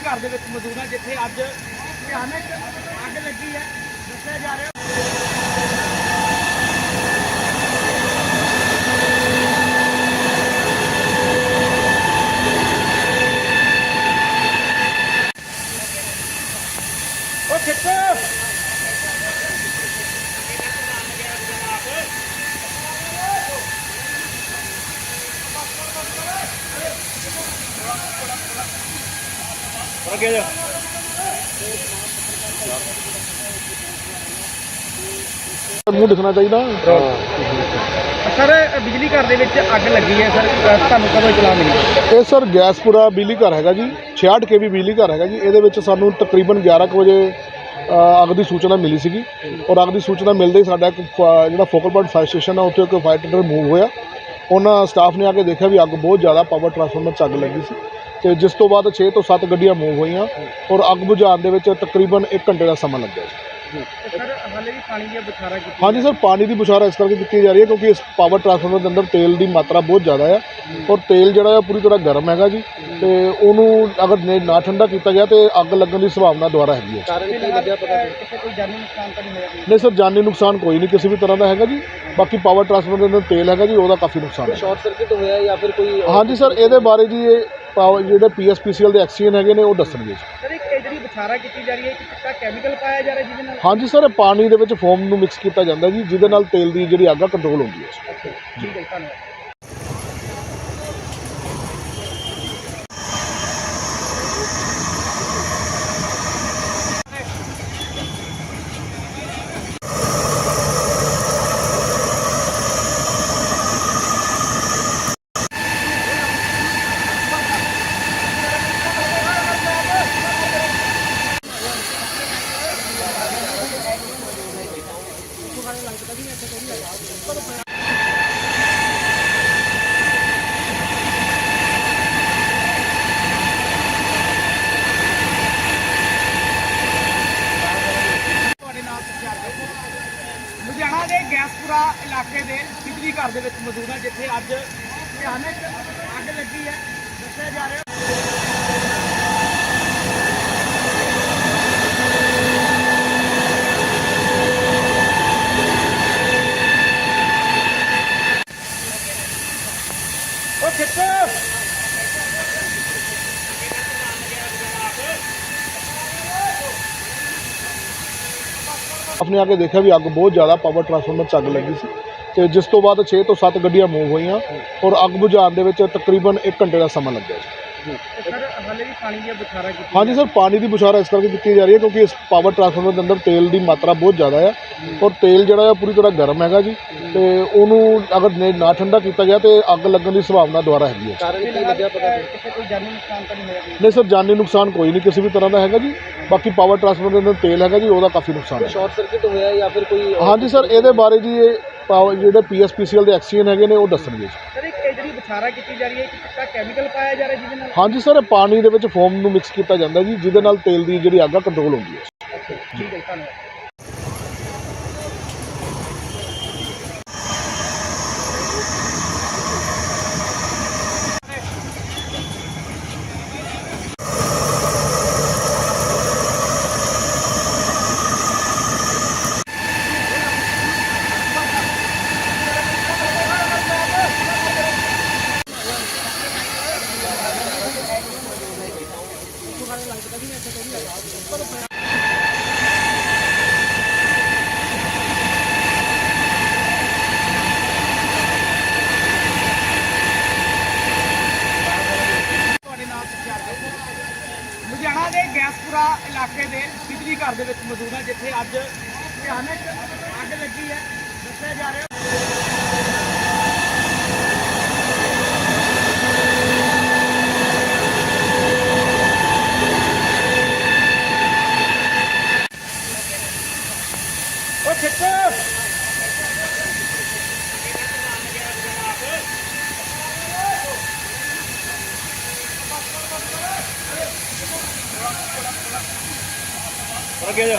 ਘਰ ਦੇ ਵਿੱਚ ਮੌਜੂਦ ਹਾਂ ਜਿੱਥੇ ਅੱਜ ਭਿਆਨਕ ਅੱਗ ਲੱਗੀ ਹੈ ਦੱਸਿਆ ਜਾ ਰਿਹਾ ਉਹ ਖਿੱਚੋ ਅੱਗੇ ਜਾ। ਦਿਖਣਾ ਚਾਹੀਦਾ? ਸਰ ਬਿਜਲੀ ਘਰ ਦੇ ਵਿੱਚ ਅੱਗ ਲੱਗੀ ਹੈ ਸਰ। ਤੁਹਾਨੂੰ ਕਦੋਂ ਇਤਲਾਹ ਮਿਲੀ? ਇਹ ਸਰ ਗੈਸਪੁਰਾ ਬਿਜਲੀ ਘਰ ਹੈਗਾ ਜੀ 66 ਕੇਵੀ ਬਿਜਲੀ ਘਰ ਹੈਗਾ ਜੀ। ਇਹਦੇ ਵਿੱਚ ਸਾਨੂੰ ਤਕਰੀਬਨ 11 ਕੁ ਵਜੇ ਅੱਗ ਦੀ ਸੂਚਨਾ ਮਿਲੀ ਸੀਗੀ। ਔਰ ਅੱਗ ਦੀ ਸੂਚਨਾ ਮਿਲਦੇ ਹੀ ਸਾਡਾ ਇੱਕ ਜਿਹੜਾ ਫੋਕਲ ਪੁਆਇੰਟ ਫਾਇਰ ਸਟੇਸ਼ਨ ਆ ਉੱਥੇ ਇੱਕ ਫਾਇਰ ਟੈਂਡਰ ਮੂਵ ਹੋਇਆ। ਉਹਨਾਂ ਸਟਾਫ ਨੇ ਆ ਕੇ ਦੇਖਿਆ ਵੀ ਅੱਗ ਬਹੁਤ ਜ਼ਿਆਦਾ ਪਾਵਰ ਟਰਾਂਸਫਾਰਮਰ 'ਚ ਅੱਗ ਲੱਗੀ ਸੀ। ਤੇ ਜਿਸ ਤੋਂ ਬਾਅਦ 6 ਤੋਂ 7 ਗੱਡੀਆਂ ਮੂਵ ਹੋਈਆਂ ਔਰ ਅੱਗ ਬੁਝਾਉਣ ਦੇ ਵਿੱਚ ਤਕਰੀਬਨ 1 ਘੰਟੇ ਦਾ ਸਮਾਂ ਲੱਗਿਆ ਜੀ। ਸਰ ਹਾਲੇ ਵੀ ਪਾਣੀ ਦੀਆਂ ਬੁਛਾਰਾਂ ਕੀਤੀ ਹਾਂਜੀ ਸਰ ਪਾਣੀ ਦੀ ਬੁਛਾਰ ਇਸ ਕਰਕੇ ਕੀਤੀ ਜਾ ਰਹੀ ਹੈ ਕਿਉਂਕਿ ਇਸ ਪਾਵਰ ਟਰਾਂਸਫਾਰਮਰ ਦੇ ਅੰਦਰ ਤੇਲ ਦੀ ਮਾਤਰਾ ਬਹੁਤ ਜ਼ਿਆਦਾ ਆ ਔਰ ਤੇਲ ਜਿਹੜਾ ਆ ਪੂਰੀ ਤਰ੍ਹਾਂ ਗਰਮ ਹੈਗਾ ਜੀ ਤੇ ਉਹਨੂੰ ਅਗਰ ਨੇ- ਠੰਡਾ ਕੀਤਾ ਗਿਆ ਤੇ ਅੱਗ ਲੱਗਣ ਦੀ ਸੰਭਾਵਨਾ ਦੁਬਾਰਾ ਹੈਗੀ ਹੈ ਕਾਰਨ ਕੀ ਲੱਗਿਆ ਪਤਾ ਕਿਸੇ ਕੋਈ ਜਾਨੀ ਨੁਕਸਾਨ ਤਾਂ ਨਹੀਂ ਹੋਇਆ ਨਹੀਂ ਸਰ ਜਾਨੀ ਨੁਕਸਾਨ ਕੋਈ ਨਹੀਂ ਕਿਸੇ ਵੀ ਤਰ੍ਹਾਂ ਦਾ ਹੈਗਾ ਜੀ। ਬਾਕੀ ਪਾਵਰ ਟਰਾਂਸਫਾਰਮਰ ਦੇ ਅੰਦਰ ਤੇਲ ਹੈਗਾ ਜੀ ਉਹਦਾ ਕਾਫੀ ਨੁਕਸਾਨ ਹੈ। ਸ਼ਾਰਟ ਸਰਕਟ ਹੋਇਆ ਜਾਂ ਫਿਰ ਕੋਈ ਹਾਂਜੀ ਸਰ ਇਹਦੇ ਬਾਰੇ ਜੀ ਇਹ ਪਾਵਰ ਜਿਹੜੇ ਪੀਐਸਪੀਸੀਐਲ ਦੇ ਐਕਸੀਅਨ ਹੈਗੇ ਨੇ ਉਹ ਦੱਸਣਗੇ ਜੀ। ਸਰ ਇੱਕ ਇਹ ਜਿਹੜੀ ਬੁਛਾਰਾ ਕੀਤੀ ਜਾ ਰਹੀ ਹੈ ਕਿ ਚਿੱਟਾ ਕੈਮੀਕਲ ਪਾਇਆ ਜਾ ਰਿਹਾ ਜਿਹਦੇ ਨਾਲ? ਹਾਂਜੀ ਸਰ ਇਹ ਪਾਣੀ ਦੇ ਵਿੱਚ ਫੋਮ ਨੂੰ ਮਿਕਸ ਕੀਤਾ ਜਾਂਦਾ ਜੀ ਜਿਹਦੇ ਨਾਲ ਤੇਲ ਦੀ ਜਿਹੜੀ ਅੱਗ ਆ ਕੰਟਰੋਲ ਹੁੰਦੀ ਹੈ। ਠੀਕ ਹੈ ਜੀ, ਧੰਨਵਾਦ ਤੁਹਾਡੇ ਨਾਲ ਸਤਿਕਾਰ ਕਰਦਾ ਲੁਧਿਆਣਾ ਦੇ ਗੈਸਪੁਰਾ ਇਲਾਕੇ ਦੇ ਬਿਜਲੀ ਘਰ ਦੇ ਵਿੱਚ ਮੌਜੂਦ ਹਾਂ ਜਿੱਥੇ ਅੱਜ ਭਿਆਨਕ ਅੱਗ ਲੱਗੀ ਹੈ ਦੱਸਿਆ ਜਾ ਰਿਹਾ ਉਹ ਖਿੱਚੋ ਆਪਣੇ ਆ ਕੇ ਦੇਖਿਆ ਵੀ ਅੱਗ ਬਹੁਤ ਜ਼ਿਆਦਾ ਪਾਵਰ ਟਰਾਂਸਫਾਰਮਰ 'ਚ ਅੱਗ ਲੱਗੀ ਸੀ। ਤੇ ਜਿਸ ਤੋਂ ਬਾਅਦ 6 ਤੋਂ 7 ਗੱਡੀਆਂ ਮੂਵ ਹੋਈਆਂ ਔਰ ਅੱਗ ਬੁਝਾਉਣ ਦੇ ਵਿੱਚ ਤਕਰੀਬਨ 1 ਘੰਟੇ ਦਾ ਸਮਾਂ ਲੱਗਿਆ ਜੀ ਸਰ ਹਾਲੇ ਵੀ ਪਾਣੀ ਦੀਆਂ ਬੁਛਾਰਾਂ ਕੀਤੀ ਹਾਂਜੀ ਸਰ ਪਾਣੀ ਦੀ ਬੁਛਾਰ ਇਸ ਕਰਕੇ ਕੀਤੀ ਜਾ ਰਹੀ ਹੈ ਕਿਉਂਕਿ ਇਸ ਪਾਵਰ ਟਰਾਂਸਫਾਰਮਰ ਦੇ ਅੰਦਰ ਤੇਲ ਦੀ ਮਾਤਰਾ ਬਹੁਤ ਜ਼ਿਆਦਾ ਆ ਔਰ ਤੇਲ ਜਿਹੜਾ ਆ ਪੂਰੀ ਤਰ੍ਹਾਂ ਗਰਮ ਹੈਗਾ ਜੀ ਤੇ ਉਹਨੂੰ ਅਗਰ ਨੇ- ਨਾ ਠੰਡਾ ਕੀਤਾ ਗਿਆ ਤੇ ਅੱਗ ਲੱਗਣ ਦੀ ਸੰਭਾਵਨਾ ਦੁਬਾਰਾ ਹੈਗੀ ਹੈ। ਕਾਰਨ ਕੀ ਲੱਗਿਆ ਪਤਾ ਕਿਸੇ ਕੋਈ ਜਾਨੀ ਨੁਕਸਾਨ ਤਾਂ ਨਹੀਂ ਹੋਇਆ ਨਹੀਂ ਸਰ ਜਾਨੀ ਨੁਕਸਾਨ ਕੋਈ ਨਹੀਂ ਕਿਸੇ ਵੀ ਤਰ੍ਹਾਂ ਦਾ ਹੈਗਾ ਜੀ। ਬਾਕੀ ਪਾਵਰ ਟਰਾਂਸਫਾਰਮਰ ਦੇ ਅੰਦਰ ਤੇਲ ਹੈਗਾ ਜੀ ਉਹਦਾ ਕਾਫੀ ਨੁਕਸਾਨ ਹੈ। ਸ਼ਾਰਟ ਸਰਕਟ ਹੋਇਆ ਜਾਂ ਫਿਰ ਕੋਈ ਹਾਂਜੀ ਸਰ ਇਹਦੇ ਬਾਰੇ ਜੀ ਇਹ ਪਾਵਰ ਜਿਹੜੇ ਪੀਐਸਪੀਸੀਐਲ ਦੇ ਐਕਸੀਅਨ ਹੈਗੇ ਨੇ ਉਹ ਦੱਸਣਗੇ ਜੀ। ਸਰ ਇੱਕ ਕੀਤੀ ਜਾ ਰਹੀ ਹੈ ਕਿ ਚਿੱਟਾ ਕੈਮੀਕਲ ਪਾਇਆ ਜਾ ਰਿਹਾ ਜਿਹਦੇ ਨਾਲ ਹਾਂਜੀ ਸਰ, ਇਹ ਪਾਣੀ ਦੇ ਵਿੱਚ ਫੋਮ ਨੂੰ ਮਿਕਸ ਕੀਤਾ ਜਾਂਦਾ ਜੀ, ਜਿਹਦੇ ਨਾਲ ਤੇਲ ਦੀ ਜਿਹੜੀ ਅੱਗ ਆ ਕੰਟਰੋਲ ਹੁੰਦੀ ਹੈ ਅੱਛਾ ਠੀਕ ਹੈ ਜੀ, ਧੰਨਵਾਦ ਤੁਹਾਡੇ ਨਾਲ ਸਤਿਕਾਰ ਕਰਦਾ ਲੁਧਿਆਣਾ ਦੇ ਗੈਸਪੁਰਾ ਇਲਾਕੇ ਦੇ ਬਿਜਲੀ ਘਰ ਦੇ ਵਿੱਚ ਮੌਜੂਦ ਹਾਂ, ਜਿੱਥੇ ਅੱਜ ਭਿਆਨਕ ਅੱਗ ਲੱਗੀ ਹੈ। ਦੱਸਿਆ ਜਾ ਰਿਹਾ ਉਹ ਖਿੱਚੋ ਅੱਗੇ ਜਾ।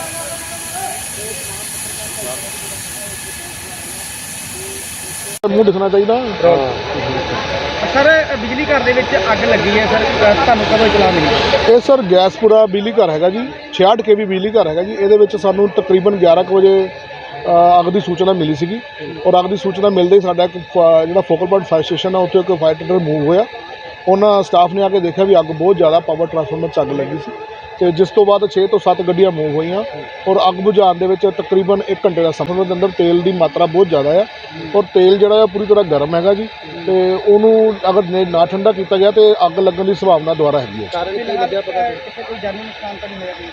ਮੂੰਹ ਦਿਖਣਾ ਚਾਹੀਦਾ? ਸਰ ਬਿਜਲੀ ਘਰ ਦੇ ਵਿੱਚ ਅੱਗ ਲੱਗੀ ਹੈ ਸਰ ਤੁਹਾਨੂੰ ਕਦੋਂ ਇਤਲਾਹ ਮਿਲੀ? ਇਹ ਸਰ ਗੈਸਪੁਰਾ ਬਿਜਲੀ ਘਰ ਹੈਗਾ ਜੀ 66 ਕੇਵੀ ਬਿਜਲੀ ਘਰ ਹੈਗਾ ਜੀ ਇਹਦੇ ਵਿੱਚ ਸਾਨੂੰ ਤਕਰੀਬਨ 11 ਕੁ ਵਜੇ ਅ, ਅੱਗ ਦੀ ਸੂਚਨਾ ਮਿਲੀ ਸੀਗੀ ਔਰ ਅੱਗ ਦੀ ਸੂਚਨਾ ਮਿਲਦੇ ਹੀ ਸਾਡਾ ਇੱਕ ਜਿਹੜਾ ਫੋਕਲ ਪੁਆਇੰਟ ਫਾਇਰ ਸਟੇਸ਼ਨ ਆ ਉੱਥੇ ਇੱਕ ਫਾਇਰ ਟੈਂਡਰ ਮੂਵ ਹੋਇਆ। ਉਹਨਾਂ ਸਟਾਫ ਨੇ ਆ ਕੇ ਦੇਖਿਆ ਵੀ ਅੱਗ ਬਹੁਤ ਜ਼ਿਆਦਾ ਪਾਵਰ ਟਰਾਂਸਫਾਰਮਰ 'ਚ ਅੱਗ ਲੱਗੀ ਸੀ। ਤੇ ਜਿਸ ਤੋਂ ਬਾਅਦ 6 ਤੋਂ 7 ਗੱਡੀਆਂ ਮੂਵ ਹੋਈਆਂ ਔਰ ਅੱਗ ਬੁਝਾਉਣ ਦੇ ਵਿੱਚ ਤਕਰੀਬਨ 1 ਘੰਟੇ ਦਾ ਸਫ਼ਰ ਦੇ ਅੰਦਰ ਤੇਲ ਦੀ ਮਾਤਰਾ ਬਹੁਤ ਜ਼ਿਆਦਾ ਆ ਔਰ ਤੇਲ ਜਿਹੜਾ ਆ ਪੂਰੀ ਤਰ੍ਹਾਂ ਗਰਮ ਹੈਗਾ ਜੀ ਤੇ ਉਹਨੂੰ ਅਗਰ ਨਾ ਠੰਡਾ ਕੀਤਾ ਗਿਆ ਤੇ ਅੱਗ ਲੱਗਣ ਦੀ ਸੰਭਾਵਨਾ ਦੁਆਰਾ ਹੈਗੀ ਹੈ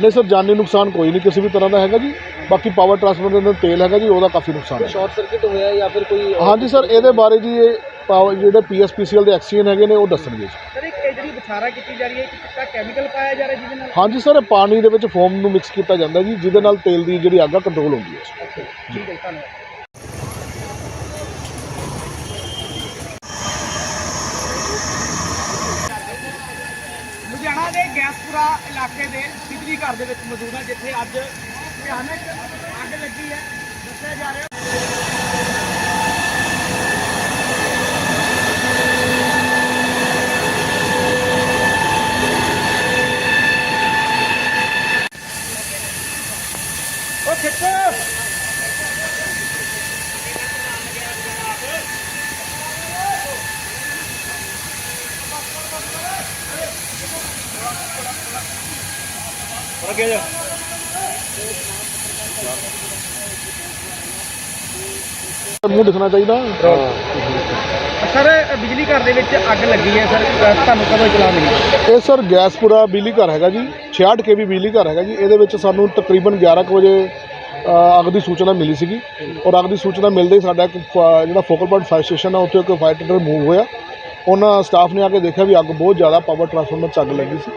ਨਹੀਂ ਸਰ ਜਾਨੀ ਨੁਕਸਾਨ ਕੋਈ ਨਹੀਂ ਕਿਸੇ ਵੀ ਤਰ੍ਹਾਂ ਦਾ ਹੈਗਾ ਜੀ। ਬਾਕੀ ਪਾਵਰ ਟਰਾਂਸਫਾਰਮਰ ਦੇ ਅੰਦਰ ਤੇਲ ਹੈਗਾ ਜੀ ਉਹਦਾ ਕਾਫੀ ਨੁਕਸਾਨ ਹੈ। ਸ਼ਾਰਟ ਸਰਕਟ ਹੋਇਆ ਜਾਂ ਫਿਰ ਕੋਈ ਹਾਂਜੀ ਸਰ ਇਹਦੇ ਬਾਰੇ ਜੀ ਇਹ ਪਾਵਰ ਜਿਹੜੇ ਪੀਐਸਪੀਸੀਐਲ ਦੇ ਐਕਸੀਅਨ ਹੈਗੇ ਨੇ ਉਹ ਦੱਸਣਗੇ ਜੀ। ਸਰ ਕੀਤੀ ਜਾ ਰਹੀ ਹੈ ਕਿ ਚਿੱਟਾ ਕੈਮੀਕਲ ਪਾਇਆ ਜਾ ਰਿਹਾ ਜਿਹਦੇ ਨਾਲ ਹਾਂਜੀ ਸਰ ਪਾਣੀ ਦੇ ਵਿੱਚ ਫੋਮ ਨੂੰ ਮਿਕਸ ਕੀਤਾ ਜਾਂਦਾ ਜੀ ਜਿਹਦੇ ਨਾਲ ਤੇਲ ਦੀ ਜਿਹੜੀ ਅੱਗ ਆ ਕੰਟਰੋਲ ਹੁੰਦੀ ਹੈ। ਠੀਕ ਹੈ ਧੰਨਵਾਦ। ਲੁਧਿਆਣਾ ਦੇ ਗੈਸਪੁਰਾ ਇਲਾਕੇ ਦੇ ਬਿਜਲੀ ਘਰ ਦੇ ਵਿੱਚ ਮੌਜੂਦ ਹਾਂ ਜਿੱਥੇ ਅੱਜ ਭਿਆਨਕ ਅੱਗ ਲੱਗੀ ਹੈ। ਦੱਸਿਆ ਜਾ ਰਿਹਾ ਉਹ ਖਿੱਚੋ ਅੱਗੇ ਜਾ ਮੂੰਹ ਦਿਖਣਾ ਚਾਹੀਦਾ ਸਰ ਬਿਜਲੀ ਘਰ ਦੇ ਵਿੱਚ ਅੱਗ ਲੱਗੀ ਹੈ, ਸਰ? ਤੁਹਾਨੂੰ ਕਦੋਂ ਇਤਲਾਹ ਮਿਲੀ? ਇਹ ਸਰ ਗੈਸਪੁਰਾ ਬਿਜਲੀ ਘਰ ਹੈਗਾ ਜੀ 66 ਕੇਵੀ ਬਿਜਲੀ ਘਰ ਹੈਗਾ ਜੀ। ਇਹਦੇ ਵਿੱਚ ਸਾਨੂੰ ਤਕਰੀਬਨ 11 ਕੁ ਵਜੇ ਅੱਗ ਦੀ ਸੂਚਨਾ ਮਿਲੀ ਸੀਗੀ ਔਰ ਅੱਗ ਦੀ ਸੂਚਨਾ ਮਿਲਦੇ ਹੀ ਸਾਡਾ ਇੱਕ ਫ- ਜਿਹੜਾ ਫੋਕਲ ਪੁਆਇੰਟ ਫਾਇਰ ਸਟੇਸ਼ਨ ਆ, ਉੱਥੇ ਇੱਕ ਫਾਇਰ ਟੈਂਡਰ ਮੂਵ ਹੋਇਆ। ਉਹਨਾਂ ਸਟਾਫ ਨੇ ਆ ਕੇ ਦੇਖਿਆ ਵੀ ਅੱਗ ਬਹੁਤ ਜ਼ਿਆਦਾ ਪਾਵਰ ਟਰਾਂਸਫਾਰਮਰ 'ਚ ਅੱਗ ਲੱਗੀ ਸੀ।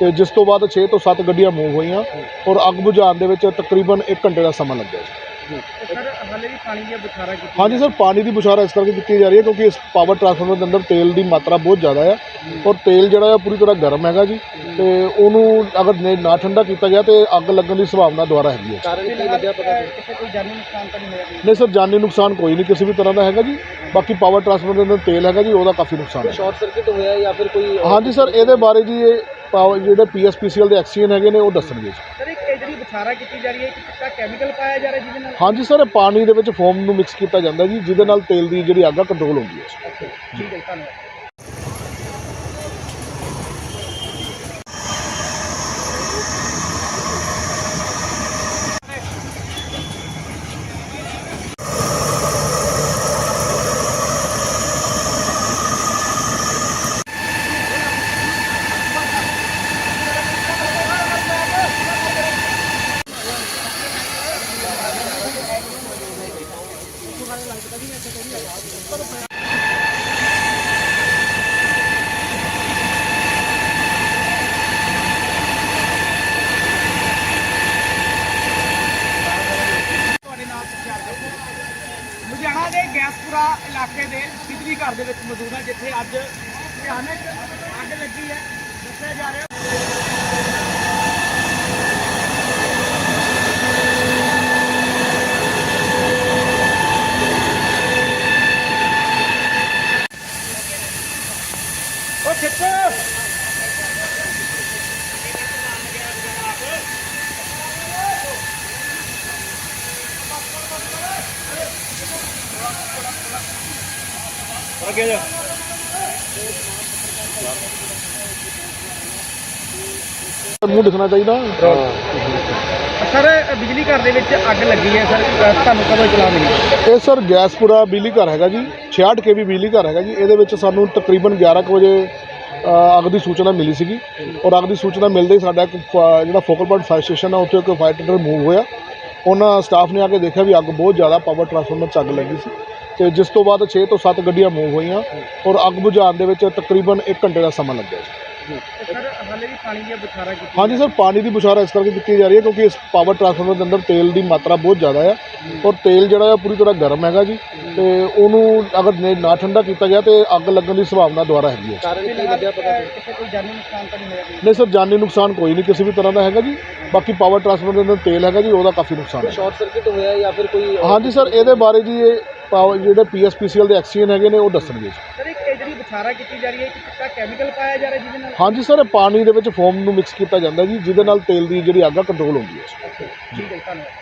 ਤੇ ਜਿਸ ਤੋਂ ਬਾਅਦ 6 ਤੋਂ 7 ਗੱਡੀਆਂ ਮੂਵ ਹੋਈਆਂ ਔਰ ਅੱਗ ਬੁਝਾਉਣ ਦੇ ਵਿੱਚ ਤਕਰੀਬਨ 1 ਘੰਟੇ ਦਾ ਸਮਾਂ ਲੱਗਿਆ ਜੀ। ਸਰ ਹਾਲੇ ਵੀ ਪਾਣੀ ਦੀਆਂ ਬੁਖਾਰਾਂ ਕੀਤੀ ਹਾਂਜੀ ਸਰ ਪਾਣੀ ਦੀ ਬੁਛਾਰ ਇਸ ਕਰਕੇ ਕੀਤੀ ਜਾ ਰਹੀ ਹੈ ਕਿਉਂਕਿ ਇਸ ਪਾਵਰ ਟਰਾਂਸਫਾਰਮਰ ਦੇ ਅੰਦਰ ਤੇਲ ਦੀ ਮਾਤਰਾ ਬਹੁਤ ਜ਼ਿਆਦਾ ਆ ਔਰ ਤੇਲ ਜਿਹੜਾ ਆ ਪੂਰੀ ਤਰ੍ਹਾਂ ਗਰਮ ਹੈਗਾ ਜੀ ਤੇ ਉਹਨੂੰ ਅਗਰ ਨਾ ਠੰਡਾ ਕੀਤਾ ਗਿਆ ਤੇ ਅੱਗ ਲੱਗਣ ਦੀ ਸੰਭਾਵਨਾ ਦੁਆਰਾ ਹੈਗੀ ਹੈ। ਕਾਰਨ ਕੀ ਲੱਗਿਆ ਪਤਾ ਕਿਸੇ ਕੋਈ ਜਾਨੀ ਨੁਕਸਾਨ ਤਾਂ ਨਹੀਂ ਹੋਇਆ ਨਹੀਂ ਸਰ ਜਾਨੀ ਨੁਕਸਾਨ ਕੋਈ ਨਹੀਂ ਕਿਸੇ ਵੀ ਤਰ੍ਹਾਂ ਦਾ ਹੈਗਾ ਜੀ। ਬਾਕੀ ਪਾਵਰ ਟਰਾਂਸਫਾਰਮਰ ਦੇ ਅੰਦਰ ਤੇਲ ਹੈਗਾ ਜੀ ਉਹਦਾ ਕਾਫੀ ਨੁਕਸਾਨ ਹੈ। ਸ਼ਾਰਟ ਸਰਕਟ ਹੋਇਆ ਜਾਂ ਫਿਰ ਕੋਈ ਹਾਂਜੀ ਸਰ ਇਹਦੇ ਬਾਰੇ ਜੀ ਇਹ ਪਾਵਰ ਜਿਹੜੇ ਪੀਐਸਪੀਸੀਐਲ ਦੇ ਐਕਸੀਅਨ ਹੈਗੇ ਨੇ ਉਹ ਦੱਸਣਗੇ ਜੀ। ਸਰ ਇੱਕ ਇਹ ਵਿਚਾਰਾ ਕੀਤੀ ਜਾ ਰਹੀ ਹੈ ਕਿ ਚਿੱਟਾ ਕੈਮੀਕਲ ਪਾਇਆ ਜਾ ਰਿਹਾ ਜਿਹਦੇ ਨਾਲ? ਹਾਂਜੀ ਸਰ ਪਾਣੀ ਦੇ ਵਿੱਚ ਫੋਮ ਨੂੰ ਮਿਕਸ ਕੀਤਾ ਜਾਂਦਾ ਜੀ ਜਿਹਦੇ ਨਾਲ ਤੇਲ ਦੀ ਜਿਹੜੀ ਅੱਗ ਆ ਕੰਟਰੋਲ ਹੁੰਦੀ ਹੈ। ਠੀਕ ਹੈ ਧੰਨਵਾਦ ਤੁਹਾਡੇ ਨਾਲ ਪ੍ਰਚਾਰ ਕਰੋ ਲੁਧਿਆਣਾ ਦੇ ਗੈਸਪੁਰਾ ਇਲਾਕੇ ਦੇ ਬਿਜਲੀ ਘਰ ਦੇ ਵਿੱਚ ਮੌਜੂਦ ਹਾਂ ਜਿੱਥੇ ਅੱਜ ਭਿਆਨਕ ਅੱਗ ਲੱਗੀ ਹੈ ਦੱਸਿਆ ਜਾ ਰਿਹਾ ਉਹ ਖਿੱਚੋ ਅੱਗੇ ਜਾ ਮੂੰਹ ਦਿਖਣਾ ਚਾਹੀਦਾ। ਸਰ ਬਿਜਲੀ ਘਰ ਦੇ ਵਿੱਚ ਅੱਗ ਲੱਗੀ ਹੈ ਸਰ। ਤੁਹਾਨੂੰ ਕਦੋਂ ਇਤਲਾਹ ਮਿਲੀ? ਇਹ ਸਰ ਗੈਸਪੁਰਾ ਬਿਜਲੀ ਘਰ ਹੈਗਾ ਜੀ। 66 ਕੇਵੀ ਬਿਜਲੀ ਘਰ ਹੈਗਾ ਜੀ ਇਹਦੇ ਵਿੱਚ ਸਾਨੂੰ ਤਕਰੀਬਨ 11 ਕੁ ਵਜੇ ਅੱਗ ਦੀ ਸੂਚਨਾ ਮਿਲੀ ਸੀਗੀ। ਔਰ ਅੱਗ ਦੀ ਸੂਚਨਾ ਮਿਲਦੇ ਹੀ ਸਾਡਾ ਇੱਕ ਫ- ਜਿਹੜਾ ਫੋਕਲ ਪੁਆਇੰਟ ਫਾਇਰ ਸਟੇਸ਼ਨ ਆ ਉੱਥੇ ਇੱਕ ਫਾਇਰ ਟੈਂਡਰ ਮੂਵ ਹੋਇਆ। ਉਹਨਾਂ ਸਟਾਫ ਨੇ ਆ ਕੇ ਦੇਖਿਆ ਵੀ ਅੱਗ ਬਹੁਤ ਜ਼ਿਆਦਾ ਪਾਵਰ ਟਰਾਂਸਫਾਰਮਰ 'ਚ ਅੱਗ ਲੱਗੀ ਸੀ। ਤੇ ਜਿਸ ਤੋਂ ਬਾਅਦ 6 ਤੋਂ 7 ਗੱਡੀਆਂ ਮੂਵ ਹੋਈਆਂ ਔਰ ਅੱਗ ਬੁਝਾਉਣ ਦੇ ਵਿੱਚ ਤਕਰੀਬਨ 1 ਘੰਟੇ ਦਾ ਸਮਾਂ ਲੱਗਿਆ ਜੀ। ਸਰ ਹਾਲੇ ਵੀ ਪਾਣੀ ਦੀਆਂ ਬੁਖਾਰਾਂ ਕੀਤੀ ਹਾਂਜੀ ਸਰ ਪਾਣੀ ਦੀ ਬੁਛਾਰ ਇਸ ਕਰਕੇ ਕੀਤੀ ਜਾ ਰਹੀ ਹੈ ਕਿਉਂਕਿ ਇਸ ਪਾਵਰ ਟਰਾਂਸਫਾਰਮਰ ਦੇ ਅੰਦਰ ਤੇਲ ਦੀ ਮਾਤਰਾ ਬਹੁਤ ਜ਼ਿਆਦਾ ਆ। ਔਰ ਤੇਲ ਜਿਹੜਾ ਆ ਪੂਰੀ ਤਰ੍ਹਾਂ ਗਰਮ ਹੈਗਾ ਜੀ। ਤੇ ਉਹਨੂੰ ਅਗਰ ਨਾ ਠੰਡਾ ਕੀਤਾ ਗਿਆ ਤੇ ਅੱਗ ਲੱਗਣ ਦੀ ਸੰਭਾਵਨਾ ਦੁਆਰਾ ਹੈਗੀ ਹੈ। ਕਾਰਨ ਕੀ ਲੱਗਿਆ ਪਤਾ ਕਿਸੇ ਕੋਈ ਜਾਨੀ ਨੁਕਸਾਨ ਤਾਂ ਨਹੀਂ ਹੋਇਆ ਨਹੀਂ ਸਰ ਜਾਨੀ ਨੁਕਸਾਨ ਕੋਈ ਨਹੀਂ ਕਿਸੇ ਵੀ ਤਰ੍ਹਾਂ ਦਾ ਹੈਗਾ ਜੀ। ਬਾਕੀ ਪਾਵਰ ਟਰਾਂਸਫਾਰਮਰ ਦੇ ਅੰਦਰ ਤੇਲ ਹੈਗਾ ਜੀ ਉਹਦਾ ਕਾਫੀ ਨੁਕਸਾਨ ਹੈ। ਸ਼ਾਰਟ ਸਰਕਟ ਹੋਇਆ ਜਾਂ ਫਿਰ ਕੋਈ ਹਾਂਜੀ ਸਰ ਇਹਦੇ ਬਾਰੇ ਜੀ ਇਹ ਪਾਵਰ ਜਿਹੜੇ ਪੀਐਸਪੀਸੀਐਲ ਦੇ ਐਕਸੀਅਨ ਹੈਗੇ ਨੇ ਉਹ ਦੱਸਣਗੇ ਜੀ। ਸਰ ਇੱਕ ਇਹ ਜਿਹੜੀ ਵਿਚਾਰਾ ਕੀਤੀ ਜਾ ਰਹੀ ਹੈ ਕਿ ਚਿੱਟਾ ਕੈਮੀਕਲ ਪਾਇਆ ਜਾ ਰਿਹਾ ਜਿਹਦੇ ਨਾਲ? ਹਾਂਜੀ ਸਰ ਇਹ ਪਾਣੀ ਦੇ ਵਿੱਚ ਫੋਮ ਨੂੰ ਮਿਕਸ ਕੀਤਾ ਜਾਂਦਾ ਜੀ ਜਿਹਦੇ ਨਾਲ ਤੇਲ ਦੀ ਜਿਹੜੀ ਅੱਗ ਆ ਕੰਟਰੋਲ ਹੁੰਦੀ ਹੈ। ਠੀਕ ਹੈ ਜੀ, ਧੰਨਵਾਦ।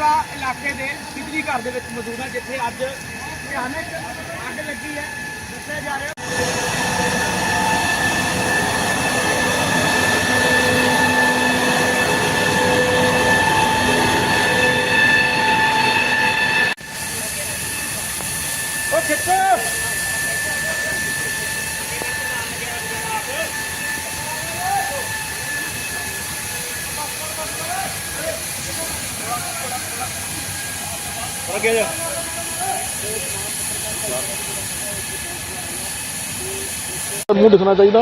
ਦੇ ਇਲਾਕੇ ਦੇ ਬਿਜਲੀ ਘਰ ਦੇ ਵਿੱਚ ਮੌਜੂਦ ਹਾਂ, ਜਿੱਥੇ ਅੱਜ ਭਿਆਨਕ ਅੱਗ ਲੱਗੀ ਹੈ। ਦੱਸਿਆ ਜਾ ਰਿਹਾ ਉਹ ਖਿੱਚੋ ਅੱਗੇ ਜਾ ਮੂੰਹ ਦਿਖਣਾ ਚਾਹੀਦਾ।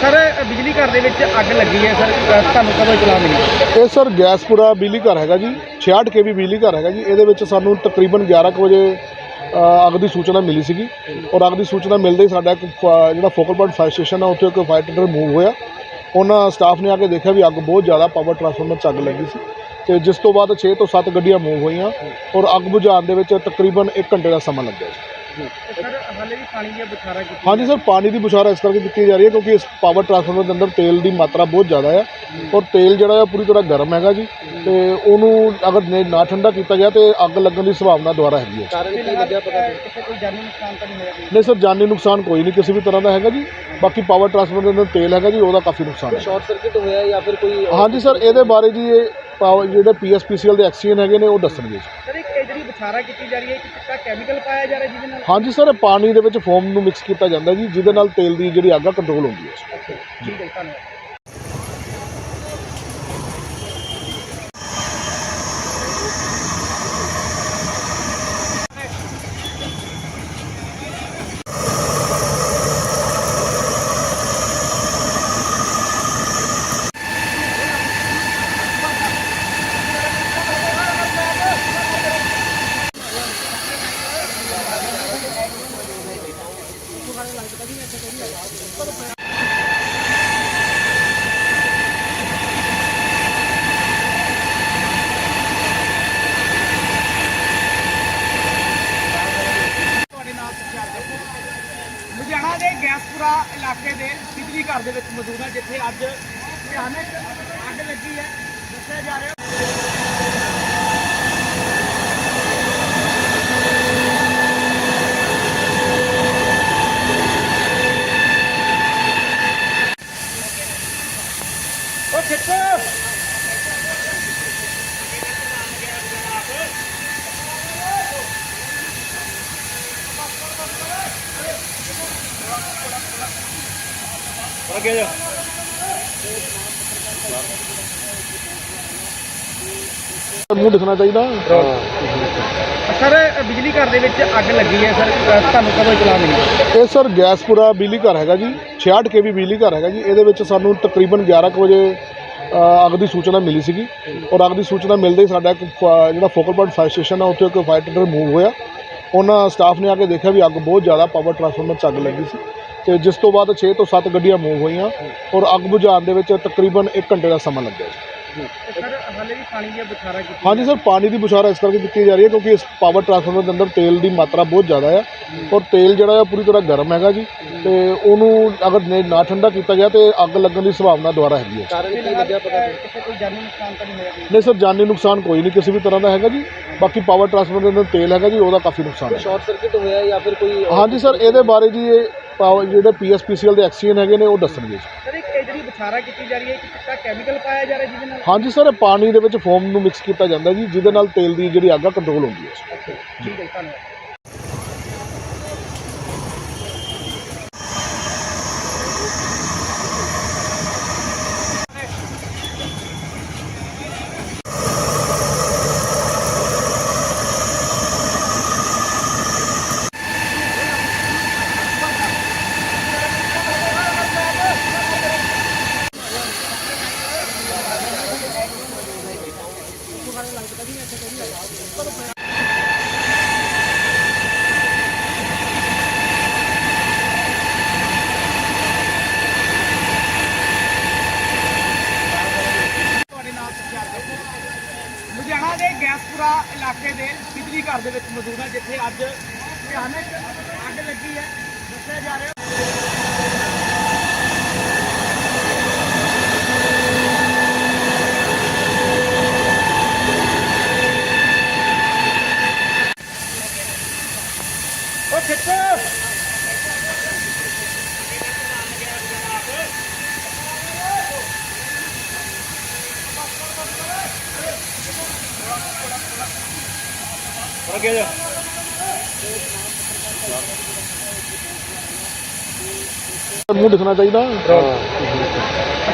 ਸਰ ਬਿਜਲੀ ਘਰ ਦੇ ਵਿੱਚ ਅੱਗ ਲੱਗੀ ਹੈ ਸਰ ਤੁਹਾਨੂੰ ਕਦੋਂ ਇਤਲਾਹ ਮਿਲੀ? ਇਹ ਸਰ ਗੈਸਪੁਰਾ ਬਿਜਲੀ ਘਰ ਹੈਗਾ ਜੀ 66 ਕੇਵੀ ਬਿਜਲੀ ਘਰ ਹੈਗਾ ਜੀ ਇਹਦੇ ਵਿੱਚ ਸਾਨੂੰ ਤਕਰੀਬਨ 11 ਕੁ ਵਜੇ ਅੱਗ ਦੀ ਸੂਚਨਾ ਮਿਲੀ ਸੀਗੀ ਔਰ ਅੱਗ ਦੀ ਸੂਚਨਾ ਮਿਲਦੇ ਹੀ ਸਾਡਾ ਇੱਕ ਜਿਹੜਾ ਫੋਕਲ ਪੁਆਇੰਟ ਫਾਇਰ ਸਟੇਸ਼ਨ ਆ ਉੱਥੇ ਇੱਕ ਫਾਇਰ ਟੈਂਡਰ ਮੂਵ ਹੋਇਆ। ਉਹਨਾਂ ਸਟਾਫ ਨੇ ਆ ਕੇ ਦੇਖਿਆ ਵੀ ਅੱਗ ਬਹੁਤ ਜ਼ਿਆਦਾ ਪਾਵਰ ਟਰਾਂਸਫਾਰਮਰ 'ਚ ਅੱਗ ਲੱਗੀ ਸੀ ਤੇ ਜਿਸ ਤੋਂ ਬਾਅਦ 6 ਤੋਂ 7 ਗੱਡੀਆਂ ਮੂਵ ਹੋਈਆਂ ਔਰ ਅੱਗ ਬੁਝਾਉਣ ਦੇ ਵਿੱਚ ਤਕਰੀਬਨ 1 ਘੰਟੇ ਦਾ ਸਮਾਂ ਲੱਗਿਆ ਸੀ ਸਰ ਹਾਲੇ ਵੀ ਪਾਣੀ ਦੀ ਬੁਖਾਰਾ ਕੀਤੀ ਹਾਂਜੀ ਸਰ ਪਾਣੀ ਦੀ ਬੁਛਾਰ ਇਸ ਕਰਕੇ ਕੀਤੀ ਜਾ ਰਹੀ ਹੈ ਕਿਉਂਕਿ ਇਸ ਪਾਵਰ ਟਰਾਂਸਫਾਰਮਰ ਦੇ ਅੰਦਰ ਤੇਲ ਦੀ ਮਾਤਰਾ ਬਹੁਤ ਜ਼ਿਆਦਾ ਹੈ ਔਰ ਤੇਲ ਜਿਹੜਾ ਹੈ ਪੂਰੀ ਤਰ੍ਹਾਂ ਗਰਮ ਹੈਗਾ ਜੀ ਤੇ ਉਹਨੂੰ ਅਗਰ ਨਾ ਠੰਡਾ ਕੀਤਾ ਗਿਆ ਤੇ ਅੱਗ ਲੱਗਣ ਦੀ ਸੰਭਾਵਨਾ ਦੁਬਾਰਾ ਹੈਗੀ ਹੈ। ਕਾਰਨ ਕੀ ਲੱਗਿਆ ਪਤਾ ਕਿਸੇ ਕੋਈ ਜਾਨੀ ਨੁਕਸਾਨ ਤਾਂ ਨਹੀਂ ਹੋਇਆ ਕੋਈ? ਨਹੀਂ ਸਰ ਜਾਨੀ ਨੁਕਸਾਨ ਕੋਈ ਨਹੀਂ ਕਿਸੇ ਵੀ ਤਰ੍ਹਾਂ ਦਾ ਹੈਗਾ ਜੀ। ਬਾਕੀ ਪਾਵਰ ਟਰਾਂਸਫਾਰਮਰ ਦੇ ਅੰਦਰ ਤੇਲ ਹੈਗਾ ਜੀ ਉਹਦਾ ਕਾਫੀ ਨੁਕਸਾਨ ਹੈ। ਸ਼ਾਰਟ ਸਰਕਟ ਹੋਇਆ ਜਾਂ ਫਿਰ ਕੋਈ ਹਾਂਜੀ ਸਰ ਇਹਦੇ ਬਾਰੇ ਜੀ ਇਹ ਪਾਵਰ ਜਿਹੜੇ ਪੀਐਸਪੀਸੀਐਲ ਦੇ ਐਕਸੀਅਨ ਹੈਗੇ ਨੇ ਉਹ ਦੱਸਣਗੇ ਜੀ। ਸਰ ਇੱਕ ਇਹ ਵਿਚਾਰਾ ਕੀਤੀ ਜਾ ਰਹੀ ਹੈ ਕਿ ਚਿੱਟਾ ਕੈਮੀਕਲ ਪਾਇਆ ਜਾ ਰਿਹਾ ਜਿਹਦੇ ਨਾਲ? ਹਾਂਜੀ ਸਰ ਪਾਣੀ ਦੇ ਵਿੱਚ ਫੋਮ ਨੂੰ ਮਿਕਸ ਕੀਤਾ ਜਾਂਦਾ ਜੀ ਜਿਹਦੇ ਨਾਲ ਤੇਲ ਦੀ ਜਿਹੜੀ ਅੱਗ ਆ ਕੰਟਰੋਲ ਹੁੰਦੀ ਹੈ। ਠੀਕ ਹੈ ਧੰਨਵਾਦ ਤੁਹਾਡੇ ਨਾਲ ਸੁਖਿਆਰ ਸਿੰਘ ਲੁਧਿਆਣਾ ਦੇ ਗੈਸਪੁਰਾ ਇਲਾਕੇ ਦੇ ਬਿਜਲੀ ਘਰ ਦੇ ਵਿੱਚ ਮੌਜੂਦ ਹਾਂ ਜਿੱਥੇ ਅੱਜ ਭਿਆਨਕ ਅੱਗ ਲੱਗੀ ਹੈ ਦੱਸਿਆ ਜਾ ਰਿਹਾ ਉਹ ਖਿੱਚੋ ਅੱਗੇ ਜਾ ਮੂੰਹ ਦਿਖਣਾ ਚਾਹੀਦਾ। ਸਰ ਬਿਜਲੀ ਘਰ ਦੇ ਵਿੱਚ ਅੱਗ ਲੱਗੀ ਹੈ ਸਰ ਤੁਹਾਨੂੰ ਕਦੋਂ ਇਤਲਾਹ ਮਿਲੀ? ਇਹ ਸਰ ਗੈਸਪੁਰਾ ਬਿਜਲੀ ਘਰ ਹੈਗਾ ਜੀ 66 ਕੇਵੀ ਬਿਜਲੀ ਘਰ ਹੈਗਾ ਜੀ ਇਹਦੇ ਵਿੱਚ ਸਾਨੂੰ ਤਕਰੀਬਨ 11 ਕੁ ਵਜੇ ਅੱਗ ਦੀ ਸੂਚਨਾ ਮਿਲੀ ਸੀਗੀ ਔਰ ਅੱਗ ਦੀ ਸੂਚਨਾ ਮਿਲਦੇ ਹੀ ਸਾਡਾ ਇੱਕ ਜਿਹੜਾ ਫੋਕਲ ਪੁਆਇੰਟ ਫਾਇਰ ਸਟੇਸ਼ਨ ਆ ਉੱਥੇ ਇੱਕ ਫਾਇਰ ਟੈਂਡਰ ਮੂਵ ਹੋਇਆ। ਉਹਨਾਂ ਸਟਾਫ ਨੇ ਆ ਕੇ ਦੇਖਿਆ ਵੀ ਅੱਗ ਬਹੁਤ ਜ਼ਿਆਦਾ ਪਾਵਰ ਟਰਾਂਸਫਾਰਮਰ 'ਚ ਅੱਗ ਲੱਗੀ ਸੀ ਤੇ ਜਿਸ ਤੋਂ ਬਾਅਦ 6 ਤੋਂ 7 ਗੱਡੀਆਂ ਮੂਵ ਹੋਈਆਂ ਔਰ ਅੱਗ ਬੁਝਾਉਣ ਦੇ ਵਿੱਚ ਤਕਰੀਬਨ 1 ਘੰਟੇ ਦਾ ਸਮਾਂ ਲੱਗਿਆ ਸੀ ਸਰ ਹਾਲੇ ਵੀ ਪਾਣੀ ਦੀ ਬੁਖਾਰਾ ਕੀਤੀ ਹਾਂਜੀ ਸਰ ਪਾਣੀ ਦੀ ਬੁਛਾਰ ਇਸ ਕਰਕੇ ਕੀਤੀ ਜਾ ਰਹੀ ਹੈ ਕਿਉਂਕਿ ਇਸ ਪਾਵਰ ਟਰਾਂਸਫਾਰਮਰ ਦੇ ਅੰਦਰ ਤੇਲ ਦੀ ਮਾਤਰਾ ਬਹੁਤ ਜ਼ਿਆਦਾ ਹੈ ਔਰ ਤੇਲ ਜਿਹੜਾ ਹੈ ਪੂਰੀ ਤਰ੍ਹਾਂ ਗਰਮ ਹੈਗਾ ਜੀ ਤੇ ਉਹਨੂੰ ਅਗਰ ਨਾ ਠੰਡਾ ਕੀਤਾ ਗਿਆ ਤੇ ਅੱਗ ਲੱਗਣ ਦੀ ਸੰਭਾਵਨਾ ਦੁਬਾਰਾ ਹੈਗੀ ਹੈ। ਕਾਰਨ ਕੀ ਲੱਗਿਆ ਪਤਾ ਕਿਸੇ ਕੋਈ ਜਾਨੀ ਨੁਕਸਾਨ ਤਾਂ ਨਹੀਂ ਹੋਇਆ ਕੋਈ ਨਹੀਂ ਸਰ ਜਾਨੀ ਨੁਕਸਾਨ ਕੋਈ ਨਹੀਂ ਕਿਸੇ ਵੀ ਤਰ੍ਹਾਂ ਦਾ ਹੈਗਾ ਜੀ। ਬਾਕੀ ਪਾਵਰ ਟਰਾਂਸਫਾਰਮਰ ਦੇ ਅੰਦਰ ਤੇਲ ਹੈਗਾ ਜੀ ਉਹਦਾ ਕਾਫੀ ਨੁਕਸਾਨ ਹੈ। ਸ਼ਾਰਟ ਸਰਕਟ ਹੋਇਆ ਜਾਂ ਫਿਰ ਕੋਈ ਹਾਂਜੀ ਸਰ ਇਹਦੇ ਬਾਰੇ ਜੀ ਇਹ ਪਾਵਰ ਜਿਹੜੇ ਪੀਐਸਪੀਸੀਐਲ ਦੇ ਐਕਸੀਅਨ ਹੈਗੇ ਨੇ ਉਹ ਦੱਸਣਗੇ ਜੀ। ਸਰ ਇਹ ਜਿਹੜੀ ਵਿਚਾਰਾ ਕੀਤੀ ਜਾ ਰਹੀ ਹੈ ਕਿ ਚਿੱਟਾ ਕੈਮੀਕਲ ਪਾਇਆ ਜਾ ਰਿਹਾ ਜਿਹਦੇ ਨਾਲ? ਹਾਂਜੀ ਸਰ ਪਾਣੀ ਦੇ ਵਿੱਚ ਫੋਮ ਨੂੰ ਮਿਕਸ ਕੀਤਾ ਜਾਂਦਾ ਜੀ ਜਿਹਦੇ ਨਾਲ ਤੇਲ ਦੀ ਜਿਹੜੀ ਅੱਗ ਆ ਕੰਟਰੋਲ ਹੁੰਦੀ ਹੈ। ਠੀਕ ਹੈ ਜੀ, ਧੰਨਵਾਦ। ਦੇ ਵਿੱਚ ਮੌਜੂਦ ਹਾਂ, ਜਿੱਥੇ ਅੱਜ ਭਿਆਨਕ ਅੱਗ ਲੱਗੀ ਹੈ। ਦੱਸਿਆ ਜਾ ਰਿਹਾ ਉਹ ਕਿੱਥੇ ਅੱਗੇ ਜਾ। ਮੂੰਹ ਦਿਖਣਾ ਚਾਹੀਦਾ।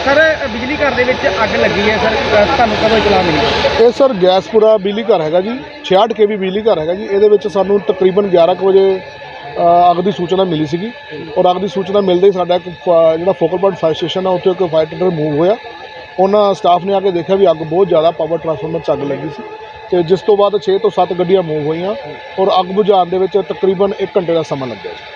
ਸਰ ਬਿਜਲੀ ਘਰ ਦੇ ਵਿੱਚ ਅੱਗ ਲੱਗੀ ਹੈ ਸਰ ਤੁਹਾਨੂੰ ਕਦੋਂ ਇਤਲਾਹ ਮਿਲੀ? ਇਹ ਸਰ ਗੈਸਪੁਰਾ ਬਿਜਲੀ ਘਰ ਹੈਗਾ ਜੀ 66 ਕੇਵੀ ਬਿਜਲੀ ਘਰ ਹੈਗਾ ਜੀ ਇਹਦੇ ਵਿੱਚ ਸਾਨੂੰ ਤਕਰੀਬਨ 11 ਕੁ ਵਜੇ ਅ, ਅੱਗ ਦੀ ਸੂਚਨਾ ਮਿਲੀ ਸੀਗੀ ਔਰ ਅੱਗ ਦੀ ਸੂਚਨਾ ਮਿਲਦੇ ਹੀ ਸਾਡਾ ਇੱਕ ਜਿਹੜਾ ਫੋਕਲ ਪੁਆਇੰਟ ਫਾਇਰ ਸਟੇਸ਼ਨ ਆ ਉੱਥੇ ਇੱਕ ਫਾਇਰ ਟੈਂਡਰ ਮੂਵ ਹੋਇਆ। ਉਹਨਾਂ ਸਟਾਫ ਨੇ ਆ ਕੇ ਦੇਖਿਆ ਵੀ ਅੱਗ ਬਹੁਤ ਜ਼ਿਆਦਾ ਪਾਵਰ ਟਰਾਂਸਫਾਰਮਰ 'ਚ ਅੱਗ ਲੱਗੀ ਸੀ। ਤੇ ਜਿਸ ਤੋਂ ਬਾਅਦ 6 ਤੋਂ 7 ਗੱਡੀਆਂ ਮੂਵ ਹੋਈਆਂ ਔਰ ਅੱਗ ਬੁਝਾਉਣ ਦੇ ਵਿੱਚ ਤਕਰੀਬਨ 1 ਘੰਟੇ ਦਾ ਸਮਾਂ ਲੱਗਿਆ ਸੀ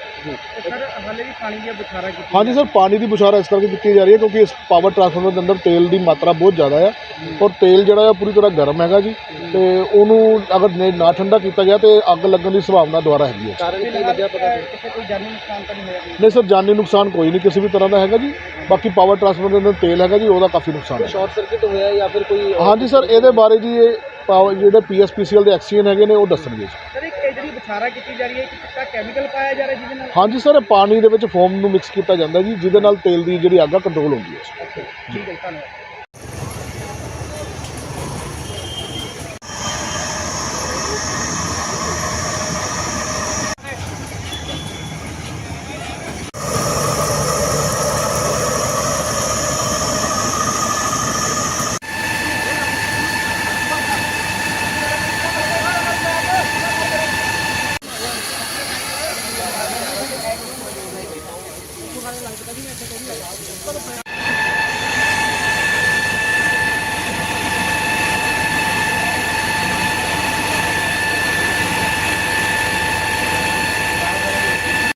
ਸਰ ਹਾਲੇ ਵੀ ਪਾਣੀ ਦੀਆਂ ਬੁਖਾਰਾਂ ਕੀਤੀ ਹਾਂਜੀ ਸਰ ਪਾਣੀ ਦੀ ਬੁਛਾਰ ਇਸ ਕਰਕੇ ਕੀਤੀ ਜਾ ਰਹੀ ਹੈ ਕਿਉਂਕਿ ਇਸ ਪਾਵਰ ਟਰਾਂਸਫਾਰਮਰ ਦੇ ਅੰਦਰ ਤੇਲ ਦੀ ਮਾਤਰਾ ਬਹੁਤ ਜ਼ਿਆਦਾ ਆ ਔਰ ਤੇਲ ਜਿਹੜਾ ਆ ਪੂਰੀ ਤਰ੍ਹਾਂ ਗਰਮ ਹੈਗਾ ਜੀ ਤੇ ਉਹਨੂੰ ਅਗਰ ਨਾ ਠੰਡਾ ਕੀਤਾ ਗਿਆ ਤੇ ਅੱਗ ਲੱਗਣ ਦੀ ਸੰਭਾਵਨਾ ਦੁਆਰਾ ਹੈਗੀ ਹੈ। ਕਾਰਨ ਕੀ ਲੱਗਿਆ ਪਤਾ ਕਿਸੇ ਕੋਈ ਜਾਨੀ ਨੁਕਸਾਨ ਤਾਂ ਨਹੀਂ ਹੋਇਆ ਨਹੀਂ ਸਰ ਜਾਨੀ ਨੁਕਸਾਨ ਕੋਈ ਨਹੀਂ ਕਿਸੇ ਵੀ ਤਰ੍ਹਾਂ ਦਾ ਹੈਗਾ ਜੀ। ਬਾਕੀ ਪਾਵਰ ਟਰਾਂਸਫਾਰਮਰ ਦੇ ਅੰਦਰ ਤੇਲ ਹੈਗਾ ਜੀ ਉਹਦਾ ਕਾਫੀ ਨੁਕਸਾਨ ਹੈ। ਸ਼ਾਰਟ ਸਰਕਟ ਹੋਇਆ ਜਾਂ ਫਿਰ ਕੋਈ ਹਾਂਜੀ ਸਰ ਇਹਦੇ ਬਾਰੇ ਜੀ ਇਹ ਪਾਵਰ ਜਿਹੜੇ ਪੀਐਸਪੀਸੀਐਲ ਦੇ ਐਕਸੀਅਨ ਹੈਗੇ ਨੇ ਉਹ ਦੱਸਣਗੇ ਸਰ ਇੱਕ ਜਿਹੜੀ ਬੁਖਾਰਾ ਕੀਤੀ ਜਾ ਰਹੀ ਹੈ ਕਿ ਚਿੱਟਾ ਕੈਮੀਕਲ ਪਾਇਆ ਜਾ ਰਿਹਾ ਜਿਹਦੇ ਨਾਲ? ਹਾਂਜੀ ਸਰ ਪਾਣੀ ਦੇ ਵਿੱਚ ਫੋਮ ਨੂੰ ਮਿਕਸ ਕੀਤਾ ਜਾਂਦਾ ਜੀ ਜਿਹਦੇ ਨਾਲ ਤੇਲ ਦੀ ਜਿਹੜੀ ਅੱਗ ਆ ਕੰਟਰੋਲ ਹੁੰਦੀ ਹੈ। ਠੀਕ ਹੈ ਧੰਨਵਾਦ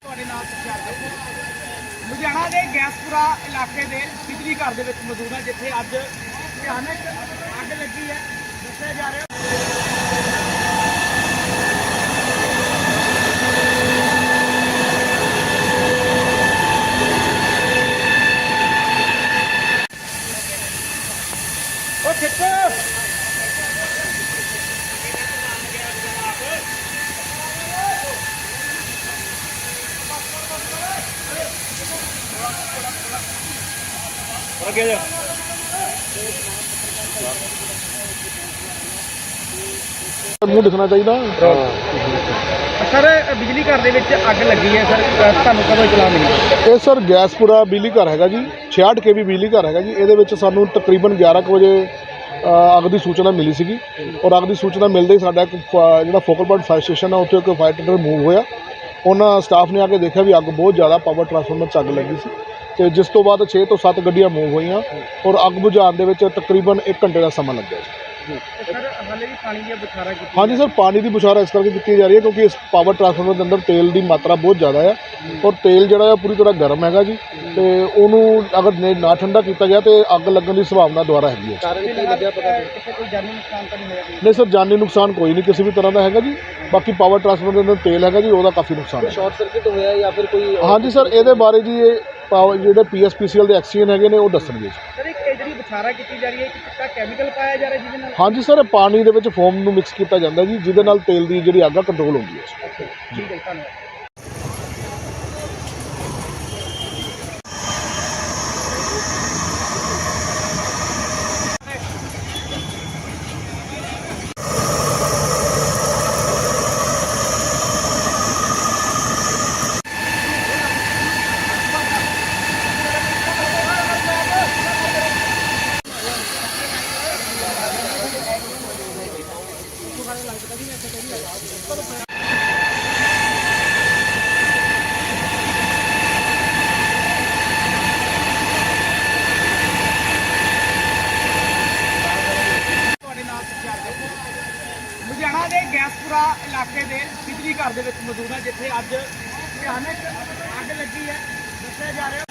ਤੁਹਾਡੇ ਨਾਲ ਸਤਿਕਾਰ ਕਰਦੇ ਲੁਧਿਆਣਾ ਦੇ ਗੈਸਪੁਰਾ ਇਲਾਕੇ ਦੇ ਬਿਜਲੀ ਘਰ ਦੇ ਵਿੱਚ ਮੌਜੂਦ ਹਾਂ ਜਿੱਥੇ ਅੱਜ ਭਿਆਨਕ ਅੱਗ ਲੱਗੀ ਹੈ ਦੱਸਿਆ ਜਾ ਰਿਹਾ ਉਹ ਕਿੱਥੇ ਅੱਗੇ ਜਾ ਮੂੰਹ ਦਿਖਣਾ ਚਾਹੀਦਾ। ਸਰ ਬਿਜਲੀ ਘਰ ਦੇ ਵਿੱਚ ਅੱਗ ਲੱਗੀ ਹੈ ਸਰ ਤੁਹਾਨੂੰ ਕਦੋਂ ਇਤਲਾਹ ਮਿਲੀ? ਇਹ ਸਰ ਗੈਸਪੁਰਾ ਬਿਜਲੀ ਘਰ ਹੈਗਾ ਜੀ 66 ਕੇਵੀ ਬਿਜਲੀ ਘਰ ਹੈਗਾ ਜੀ ਇਹਦੇ ਵਿੱਚ ਸਾਨੂੰ ਤਕਰੀਬਨ 11 ਕੁ ਵਜੇ ਅੱਗ ਦੀ ਸੂਚਨਾ ਮਿਲੀ ਸੀਗੀ ਔਰ ਅੱਗ ਦੀ ਸੂਚਨਾ ਮਿਲਦੇ ਹੀ ਸਾਡਾ ਇੱਕ ਜਿਹੜਾ ਫੋਕਲ ਪੁਆਇੰਟ ਫਾਇਰ ਸਟੇਸ਼ਨ ਆ ਉੱਥੇ ਇੱਕ ਫਾਇਰ ਟੈਂਡਰ ਮੂਵ ਹੋਇਆ। ਉਹਨਾਂ ਸਟਾਫ ਨੇ ਆ ਕੇ ਦੇਖਿਆ ਵੀ ਅੱਗ ਬਹੁਤ ਜ਼ਿਆਦਾ ਪਾਵਰ ਟਰਾਂਸਫਾਰਮਰ 'ਚ ਅੱਗ ਲੱਗੀ ਸੀ ਤੇ ਜਿਸ ਤੋਂ ਬਾਅਦ 6 ਤੋਂ 7 ਗੱਡੀਆਂ ਮੂਵ ਹੋਈਆਂ ਔਰ ਅੱਗ ਬੁਝਾਉਣ ਦੇ ਵਿੱਚ ਤਕਰੀਬਨ 1 ਘੰਟੇ ਦਾ ਸਮਾਂ ਲੱਗਿਆ ਸੀ ਸਰ ਹਾਲੇ ਵੀ ਪਾਣੀ ਦੀਆਂ ਬੁਖਾਰਾਂ ਕੀਤੀ ਹਾਂਜੀ ਸਰ ਪਾਣੀ ਦੀ ਬੁਛਾਰ ਇਸ ਕਰਕੇ ਕੀਤੀ ਜਾ ਰਹੀ ਹੈ ਕਿਉਂਕਿ ਇਸ ਪਾਵਰ ਟਰਾਂਸਫਾਰਮਰ ਦੇ ਅੰਦਰ ਤੇਲ ਦੀ ਮਾਤਰਾ ਬਹੁਤ ਜ਼ਿਆਦਾ ਆ ਔਰ ਤੇਲ ਜਿਹੜਾ ਆ ਪੂਰੀ ਤਰ੍ਹਾਂ ਗਰਮ ਹੈਗਾ ਜੀ ਤੇ ਉਹਨੂੰ ਅਗਰ ਨਾ ਠੰਡਾ ਕੀਤਾ ਗਿਆ ਤੇ ਅੱਗ ਲੱਗਣ ਦੀ ਸੰਭਾਵਨਾ ਦੁਆਰਾ ਹੈਗੀ ਹੈ। ਕਾਰਨ ਕੀ ਲੱਗਿਆ ਪਤਾ ਕਿਸੇ ਕੋਈ ਜਾਨੀ ਨੁਕਸਾਨ ਤਾਂ ਨਹੀਂ ਹੋਇਆ ਨਹੀਂ ਸਰ ਜਾਨੀ ਨੁਕਸਾਨ ਕੋਈ ਨਹੀਂ ਕਿਸੇ ਵੀ ਤਰ੍ਹਾਂ ਦਾ ਹੈਗਾ ਜੀ। ਬਾਕੀ ਪਾਵਰ ਟਰਾਂਸਫਾਰਮਰ ਦੇ ਅੰਦਰ ਤੇਲ ਹੈਗਾ ਜੀ ਉਹਦਾ ਕਾਫੀ ਨੁਕਸਾਨ ਹੈ। ਸ਼ਾਰਟ ਸਰਕਟ ਹੋਇਆ ਜਾਂ ਫਿਰ ਕੋਈ ਹਾਂਜੀ ਸਰ ਇਹਦੇ ਬਾਰੇ ਜੀ ਇਹ ਪਾਵਰ ਜਿਹੜੇ ਪੀਐਸਪੀਸੀਐਲ ਦੇ ਐਕਸੀਅਨ ਹੈਗੇ ਨੇ ਉਹ ਦੱਸਣਗੇ ਜੀ। ਸਰ ਇੱਕ ਇਹ ਬੁਖਾਰਾ ਕੀਤੀ ਜਾ ਰਹੀ ਹੈ ਕਿ ਚਿੱਟਾ ਕੈਮੀਕਲ ਪਾਇਆ ਜਾ ਰਿਹਾ ਜਿਹਦੇ ਨਾਲ? ਹਾਂਜੀ ਸਰ ਪਾਣੀ ਦੇ ਵਿੱਚ ਫੋਮ ਨੂੰ ਮਿਕਸ ਕੀਤਾ ਜਾਂਦਾ ਜੀ ਜਿਹਦੇ ਨਾਲ ਤੇਲ ਦੀ ਜਿਹੜੀ ਅੱਗ ਆ ਕੰਟਰੋਲ ਹੁੰਦੀ ਹੈ। ਠੀਕ ਹੈ ਧੰਨਵਾਦ। ਲੁਧਿਆਣਾ ਦੇ ਗੈਸਪੁਰਾ ਇਲਾਕੇ ਦੇ ਬਿਜਲੀ ਘਰ ਦੇ ਵਿੱਚ ਮੌਜੂਦ ਹਾਂ, ਜਿੱਥੇ ਅੱਜ ਭਿਆਨਕ ਅੱਗ ਲੱਗੀ ਹੈ। ਦੱਸਿਆ ਜਾ ਰਿਹਾ